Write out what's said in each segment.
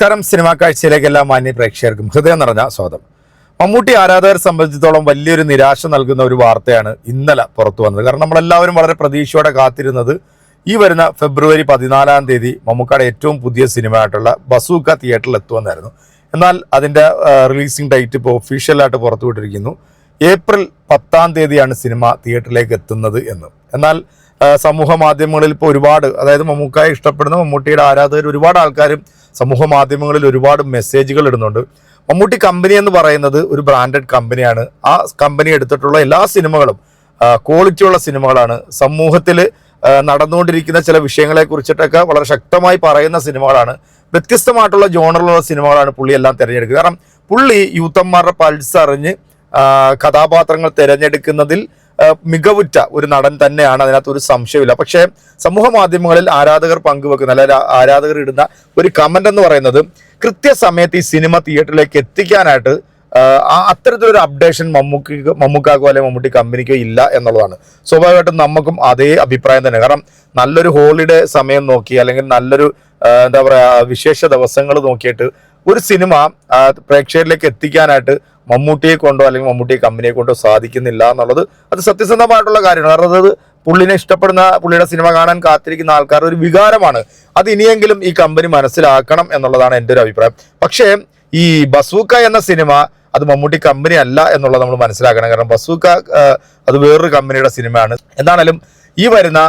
നമസ്കാരം. സിനിമാ കാഴ്ചയിലേക്ക് എല്ലാ മാന്യ പ്രേക്ഷകർക്കും ഹൃദയം നിറഞ്ഞ സ്വാഗതം. മമ്മൂട്ടി ആരാധകരെ സംബന്ധിച്ചിടത്തോളം വലിയൊരു നിരാശ നൽകുന്ന ഒരു വാർത്തയാണ് ഇന്നലെ പുറത്തു വന്നത്. കാരണം നമ്മളെല്ലാവരും വളരെ പ്രതീക്ഷയോടെ കാത്തിരുന്നത് ഈ വരുന്ന ഫെബ്രുവരി പതിനാലാം തീയതി മമ്മൂക്കയുടെ ഏറ്റവും പുതിയ സിനിമയായിട്ടുള്ള ബസൂക്ക തിയേറ്ററിൽ എത്തുമെന്നായിരുന്നു എന്നാൽ അതിന്റെ റിലീസിംഗ് ഡേറ്റ് ഇപ്പോൾ ഒഫീഷ്യലായിട്ട് പുറത്തുവിട്ടിരിക്കുന്നു. ഏപ്രിൽ പത്താം തീയതിയാണ് സിനിമ തിയേറ്ററിലേക്ക് എത്തുന്നത് എന്ന്. എന്നാൽ സമൂഹ മാധ്യമങ്ങളിൽ ഇപ്പോൾ ഒരുപാട് അതായത് മമ്മൂക്കായെ ഇഷ്ടപ്പെടുന്ന മമ്മൂട്ടിയുടെ ആരാധകർ ഒരുപാട് ആൾക്കാരും സമൂഹ മാധ്യമങ്ങളിൽ ഒരുപാട് മെസ്സേജുകൾ ഇടുന്നുണ്ട്. മമ്മൂട്ടി കമ്പനി എന്ന് പറയുന്നത് ഒരു ബ്രാൻഡഡ് കമ്പനിയാണ് ആ കമ്പനി എടുത്തിട്ടുള്ള എല്ലാ സിനിമകളും ക്വാളിറ്റിയുള്ള സിനിമകളാണ്. സമൂഹത്തിൽ നടന്നുകൊണ്ടിരിക്കുന്ന ചില വിഷയങ്ങളെ കുറിച്ചിട്ടൊക്കെ വളരെ ശക്തമായി പറയുന്ന സിനിമകളാണ്. വ്യത്യസ്തമായിട്ടുള്ള ജോണറിലുള്ള സിനിമകളാണ് പുള്ളി എല്ലാം തിരഞ്ഞെടുക്കുക. കാരണം പുള്ളി യൂത്തന്മാരുടെ പൾസ് അറിഞ്ഞ് കഥാപാത്രങ്ങൾ തിരഞ്ഞെടുക്കുന്നതിൽ മികവുറ്റ ഒരു നടൻ തന്നെയാണ് അതിനകത്ത് ഒരു സംശയമില്ല പക്ഷേ സമൂഹ മാധ്യമങ്ങളിൽ ആരാധകർ പങ്കുവെക്കുന്ന അല്ലെ ആരാധകർ ഇടുന്ന ഒരു കമന്റ് എന്ന് പറയുന്നത് കൃത്യസമയത്ത് ഈ സിനിമ തിയേറ്ററിലേക്ക് എത്തിക്കാനായിട്ട് അത്തരത്തിലൊരു അപ്ഡേഷൻ മമ്മൂക്ക് മമ്മൂക്കാക്കോ അല്ലെങ്കിൽ മമ്മൂട്ടി കമ്പനിക്കോ ഇല്ല എന്നുള്ളതാണ്. സ്വാഭാവികമായിട്ടും നമുക്കും അതേ അഭിപ്രായം തന്നെ. കാരണം നല്ലൊരു ഹോളിഡേ സമയം നോക്കി അല്ലെങ്കിൽ നല്ലൊരു എന്താ പറയുക വിശേഷ ദിവസങ്ങൾ നോക്കിയിട്ട് ഒരു സിനിമ പ്രേക്ഷകരിലേക്ക് എത്തിക്കാനായിട്ട് മമ്മൂട്ടിയെ കൊണ്ടോ അല്ലെങ്കിൽ മമ്മൂട്ടിയെ കമ്പനിയെ കൊണ്ടോ സാധിക്കുന്നില്ല എന്നുള്ളത് അത് സത്യസന്ധമായിട്ടുള്ള കാര്യമാണ്. കാരണം അത് പുള്ളിനെ ഇഷ്ടപ്പെടുന്ന പുള്ളിയുടെ സിനിമ കാണാൻ കാത്തിരിക്കുന്ന ആൾക്കാരുടെ ഒരു വികാരമാണ്. അത് ഇനിയെങ്കിലും ഈ കമ്പനി മനസ്സിലാക്കണം എന്നുള്ളതാണ് എന്റെ ഒരു അഭിപ്രായം. പക്ഷേ ഈ ബസൂക്ക എന്ന സിനിമ അത് മമ്മൂട്ടി കമ്പനി അല്ല എന്നുള്ളത് നമ്മൾ മനസ്സിലാക്കണം. കാരണം ബസൂക്ക അത് വേറൊരു കമ്പനിയുടെ സിനിമയാണ്. എന്താണേലും ഈ വരുന്ന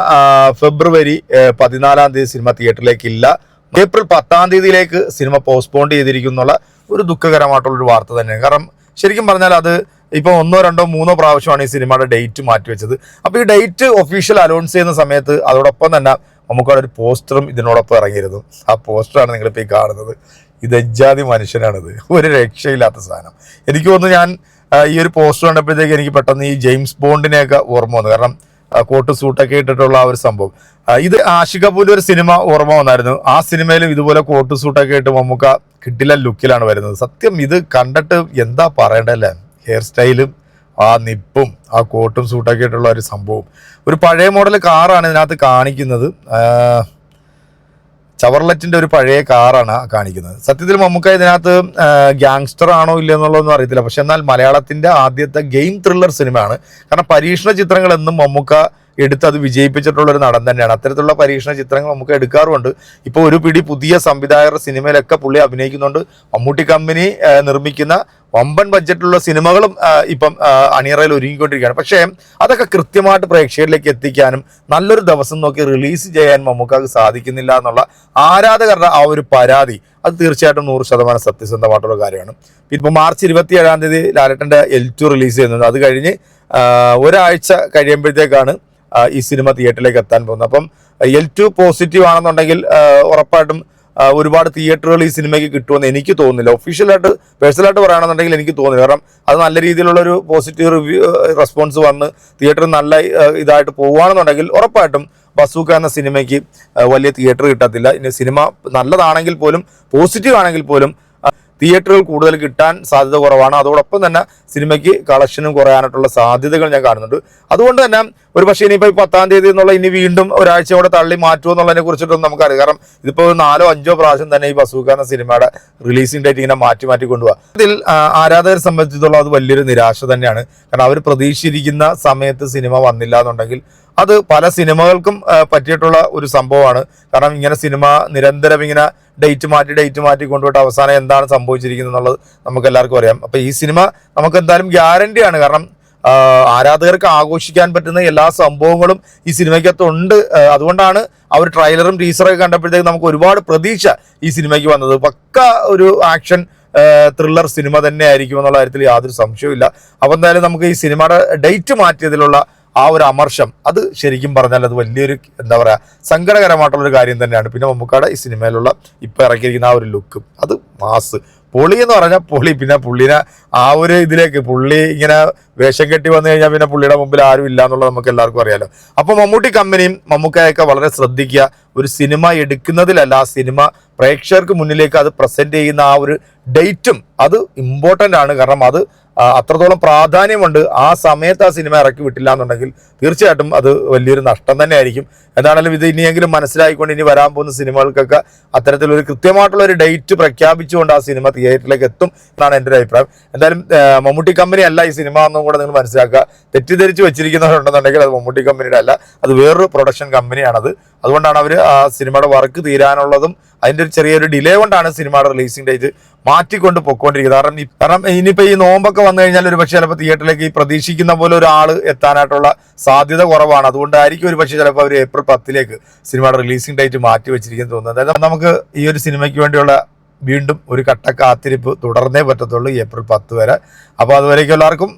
ഫെബ്രുവരി പതിനാലാം തീയതി സിനിമ തിയേറ്ററിലേക്ക് ഇല്ല ഏപ്രിൽ പത്താം തീയതിയിലേക്ക് സിനിമ പോസ്റ്റ്പോൺ ചെയ്തിരിക്കുന്നുള്ള ഒരു ദുഃഖകരമായിട്ടുള്ള ഒരു വാർത്ത തന്നെയാണ്. കാരണം ശരിക്കും പറഞ്ഞാൽ അത് ഇപ്പോൾ ഒന്നോ രണ്ടോ മൂന്നോ പ്രാവശ്യമാണ് ഈ സിനിമയുടെ ഡേറ്റ് മാറ്റിവെച്ചത് അപ്പോൾ ഈ ഡേറ്റ് ഒഫീഷ്യൽ അനൗൺസ് ചെയ്യുന്ന സമയത്ത് അതോടൊപ്പം തന്നെ നമുക്കവിടെ ഒരു പോസ്റ്ററും ഇതിനോടൊപ്പം ഇറങ്ങിയിരുന്നു. ആ പോസ്റ്ററാണ് നിങ്ങളിപ്പോൾ ഈ കാണുന്നത്. ഇത് എജ്ജാതി മനുഷ്യനാണിത്. ഒരു രക്ഷയില്ലാത്ത സാധനം. എനിക്ക് തോന്നുന്നു ഞാൻ ഈ ഒരു പോസ്റ്റർ കണ്ടപ്പോഴത്തേക്ക് എനിക്ക് പെട്ടെന്ന് ഈ ജെയിംസ് ബോണ്ടിനെയൊക്കെ ഓർമ്മ വന്നു. കാരണം കോട്ട് സൂട്ടൊക്കെ ഇട്ടിട്ടുള്ള ആ ഒരു സംഭവം. ഇത് ആഷിക പോലും ഒരു സിനിമ ഓർമ്മ വന്നായിരുന്നു. ആ സിനിമയിലും ഇതുപോലെ കോട്ട് സൂട്ടൊക്കെ ഇട്ട് മമ്മൂക്ക കിട്ടില്ല ലുക്കിലാണ് വരുന്നത്. സത്യം ഇത് കണ്ടിട്ട് എന്താ പറയണ്ടല്ലേ? ഹെയർ സ്റ്റൈലും ആ നിപ്പും ആ കോട്ടും സൂട്ടൊക്കെ ഇട്ടുള്ള ഒരു സംഭവം. ഒരു പഴയ മോഡൽ കാറാണ് ഇതിനകത്ത് കാണിക്കുന്നത്. ചവർലറ്റിന്റെ ഒരു പഴയ കാറാണ് കാണിക്കുന്നത്. സത്യത്തിൽ മമ്മൂക്ക ഇതിനകത്ത് ഗ്യാങ്സ്റ്റർ ആണോ ഇല്ല എന്നുള്ളതൊന്നും അറിയത്തില്ല. പക്ഷെ എന്നാൽ മലയാളത്തിന്റെ ആദ്യത്തെ ഗെയിം ത്രില്ലർ സിനിമയാണ്. കാരണം പരീക്ഷണ ചിത്രങ്ങൾ എന്നും മമ്മൂക്ക എടുത്ത് അത് വിജയിപ്പിച്ചിട്ടുള്ള ഒരു നടൻ തന്നെയാണ്. അത്തരത്തിലുള്ള പരീക്ഷണ ചിത്രങ്ങൾ നമുക്ക് എടുക്കാറുമുണ്ട്. ഇപ്പോൾ ഒരു പിടി പുതിയ സംവിധായകരുടെ സിനിമയിലൊക്കെ പുള്ളി അഭിനയിക്കുന്നുണ്ട്. മമ്മൂട്ടി കമ്പനി നിർമ്മിക്കുന്ന വമ്പൻ ബഡ്ജറ്റിലുള്ള സിനിമകളും ഇപ്പം അണിയറയിൽ ഒരുങ്ങിക്കൊണ്ടിരിക്കുകയാണ്. പക്ഷേ അതൊക്കെ കൃത്യമായിട്ട് പ്രേക്ഷകരിലേക്ക് എത്തിക്കാനും നല്ലൊരു ദിവസം നോക്കി റിലീസ് ചെയ്യാൻ മമ്മൂക്കാക്ക് സാധിക്കുന്നില്ല എന്നുള്ള ആരാധകരുടെ ആ ഒരു പരാതി അത് തീർച്ചയായിട്ടും നൂറ് ശതമാനം സത്യസന്ധമായിട്ടുള്ള കാര്യമാണ്. ഇപ്പോൾ മാർച്ച് ഇരുപത്തി ഏഴാം തീയതി ലാലേട്ടന്റെ എൽ ടു റിലീസ് ചെയ്യുന്നുണ്ട്. അത് കഴിഞ്ഞ് ഒരാഴ്ച കഴിയുമ്പോഴത്തേക്കാണ് ഈ സിനിമ തിയേറ്ററിലേക്ക് എത്താൻ പോകുന്നത് അപ്പം എൽ ടു പോസിറ്റീവ് ആണെന്നുണ്ടെങ്കിൽ ഉറപ്പായിട്ടും ഒരുപാട് തിയേറ്ററുകൾ ഈ സിനിമയ്ക്ക് കിട്ടുമെന്ന് എനിക്ക് തോന്നുന്നില്ല. ഒഫീഷ്യലായിട്ട് പേഴ്സണലായിട്ട് പറയുകയാണെന്നുണ്ടെങ്കിൽ എനിക്ക് തോന്നുന്നില്ല. കാരണം അത് നല്ല രീതിയിലുള്ള ഒരു പോസിറ്റീവ് റിവ്യൂ റെസ്പോൺസ് വന്ന് തിയേറ്റർ നല്ല ഇതായിട്ട് പോവുകയാണെന്നുണ്ടെങ്കിൽ ഉറപ്പായിട്ടും ബസൂക്ക എന്ന സിനിമയ്ക്ക് വലിയ തിയേറ്റർ കിട്ടത്തില്ല. ഇനി സിനിമ നല്ലതാണെങ്കിൽ പോലും പോസിറ്റീവ് ആണെങ്കിൽ പോലും തിയേറ്ററുകൾ കൂടുതൽ കിട്ടാൻ സാധ്യത കുറവാണ്. അതോടൊപ്പം തന്നെ സിനിമയ്ക്ക് കളക്ഷനും കുറയാനായിട്ടുള്ള സാധ്യതകൾ ഞാൻ കാണുന്നുണ്ട്. അതുകൊണ്ട് തന്നെ ഒരു പക്ഷേ ഇനിയിപ്പോൾ പത്താം തീയതി എന്നുള്ള ഇനി വീണ്ടും ഒരാഴ്ച കൂടെ തള്ളി മാറ്റുമോ എന്നുള്ളതിനെ കുറിച്ചിട്ടൊന്നും നമുക്കറിയാം കാരണം ഇതിപ്പോൾ നാലോ അഞ്ചോ പ്രാവശ്യം തന്നെ ഈ ബസൂക്ക എന്ന സിനിമയുടെ റിലീസിംഗ് ഡേറ്റ് ഇങ്ങനെ മാറ്റി മാറ്റി കൊണ്ടുപോകാം ഇതിൽ ആരാധകരെ സംബന്ധിച്ചിടത്തോളം അത് വലിയൊരു നിരാശ തന്നെയാണ്. കാരണം അവർ പ്രതീക്ഷിച്ചിരിക്കുന്ന സമയത്ത് സിനിമ വന്നില്ല എന്നുണ്ടെങ്കിൽ അത് പല സിനിമകൾക്കും പറ്റിയിട്ടുള്ള ഒരു സംഭവമാണ്. കാരണം ഇങ്ങനെ സിനിമ നിരന്തരം ഇങ്ങനെ ഡേറ്റ് മാറ്റി ഡേറ്റ് മാറ്റി കൊണ്ടുപോയിട്ട് അവസാനം എന്താണ് സംഭവിച്ചിരിക്കുന്നത് എന്നുള്ളത് നമുക്ക് എല്ലാവർക്കും അറിയാം. അപ്പോൾ ഈ സിനിമ നമുക്ക് എന്തായാലും ഗ്യാരണ്ടിയാണ് കാരണം ആരാധകർക്ക് ആഘോഷിക്കാൻ പറ്റുന്ന എല്ലാ സംഭവങ്ങളും ഈ സിനിമയ്ക്കകത്തുണ്ട് അതുകൊണ്ടാണ് ഒരു ട്രailer-ഉം ടീസറൊക്കെ കണ്ടപ്പോഴത്തേക്ക് നമുക്ക് ഒരുപാട് പ്രതീക്ഷ ഈ സിനിമയ്ക്ക് വന്നത്. പക്ക ഒരു ആക്ഷൻ ത്രില്ലർ സിനിമ തന്നെ ആയിരിക്കും എന്നുള്ള കാര്യത്തിൽ യാതൊരു സംശയവും ഇല്ല അപ്പോൾ എന്തായാലും നമുക്ക് ഈ സിനിമയുടെ ഡേറ്റ് മാറ്റിയതിലുള്ള ആ ഒരു അമർഷം അത് ശരിക്കും പറഞ്ഞാൽ അത് വലിയൊരു എന്താ പറയുക സങ്കടകരമായിട്ടുള്ളൊരു കാര്യം തന്നെയാണ്. പിന്നെ മമ്മൂക്കാടെ ഈ സിനിമയിലുള്ള ഇപ്പോൾ ഇറക്കിയിരിക്കുന്ന ആ ഒരു ലുക്ക് അത് മാസ്. പൊളി എന്ന് പറഞ്ഞാൽ പൊളി പിന്നെ പുള്ളിനെ ആ ഒരു ഇതിലേക്ക് പുള്ളി ഇങ്ങനെ വേഷം കെട്ടി വന്നു കഴിഞ്ഞാൽ പിന്നെ പുള്ളിയുടെ മുമ്പിൽ ആരും ഇല്ല എന്നുള്ളത് നമുക്ക് എല്ലാവർക്കും അറിയാലോ. അപ്പോൾ മമ്മൂട്ടി കമ്പനിയും മമ്മൂക്കയൊക്കെ വളരെ ശ്രദ്ധിക്കുക. ഒരു സിനിമ എടുക്കുന്നതിലല്ല ആ സിനിമ പ്രേക്ഷകർക്ക് മുന്നിലേക്ക് അത് പ്രസന്റ് ചെയ്യുന്ന ആ ഒരു ഡേറ്റും അത് ഇമ്പോർട്ടന്റ് ആണ്. കാരണം അത് അത്രത്തോളം പ്രാധാന്യമുണ്ട് ആ സമയത്ത് ആ സിനിമ ഇറക്കി വിട്ടില്ല എന്നുണ്ടെങ്കിൽ തീർച്ചയായിട്ടും അത് വലിയൊരു നഷ്ടം തന്നെയായിരിക്കും. എന്താണെങ്കിലും ഇത് ഇനിയെങ്കിലും മനസ്സിലായിക്കൊണ്ട് ഇനി വരാൻ പോകുന്ന സിനിമകൾക്കൊക്കെ അത്തരത്തിലൊരു കൃത്യമായിട്ടുള്ള ഒരു ഡേറ്റ് പ്രഖ്യാപിച്ചുകൊണ്ട് ആ സിനിമ തിയേറ്ററിലേക്ക് എത്തും എന്നാണ് എന്റെ ഒരു അഭിപ്രായം. എന്തായാലും മമ്മൂട്ടി കമ്പനി അല്ല ഈ സിനിമ എന്നും കൂടെ നിങ്ങൾ മനസ്സിലാക്കുക. തെറ്റിദ്ധരിച്ച് വെച്ചിരിക്കുന്നവരുണ്ടെന്നുണ്ടെങ്കിൽ അത് മമ്മൂട്ടി കമ്പനിയുടെ അല്ല അത് വേറൊരു പ്രൊഡക്ഷൻ കമ്പനിയാണത്. അതുകൊണ്ടാണ് അവർ ആ സിനിമയുടെ വർക്ക് തീരാനുള്ളതും അതിന്റെ ഒരു ചെറിയൊരു ഡിലേ കൊണ്ടാണ് സിനിമയുടെ റിലീസിംഗ് ഡേറ്റ് മാറ്റിക്കൊണ്ട് പൊക്കോണ്ടിരിക്കുന്നത്. കാരണം കാരണം ഇനിയിപ്പോൾ ഈ നോമ്പൊക്കെ വന്നു കഴിഞ്ഞാൽ ഒരു പക്ഷേ ചിലപ്പോൾ തിയേറ്ററിലേക്ക് ഈ പ്രതീക്ഷിക്കുന്ന പോലെ ഒരാൾ എത്താനായിട്ടുള്ള സാധ്യത കുറവാണ്. അതുകൊണ്ടായിരിക്കും ഒരു പക്ഷേ ചിലപ്പോൾ അവർ ഏപ്രിൽ പത്തിലേക്ക് സിനിമയുടെ റിലീസിംഗ് ഡേറ്റ് മാറ്റി വെച്ചിരിക്കുന്നു തോന്നുന്നത്. അതായത് നമുക്ക് ഈ ഒരു സിനിമയ്ക്ക് വേണ്ടിയുള്ള വീണ്ടും ഒരു കട്ട കാത്തിരിപ്പ് തുടർന്നേ പറ്റത്തുള്ളൂ ഏപ്രിൽ പത്ത് വരെ. അപ്പോൾ അതുവരേക്കും എല്ലാവർക്കും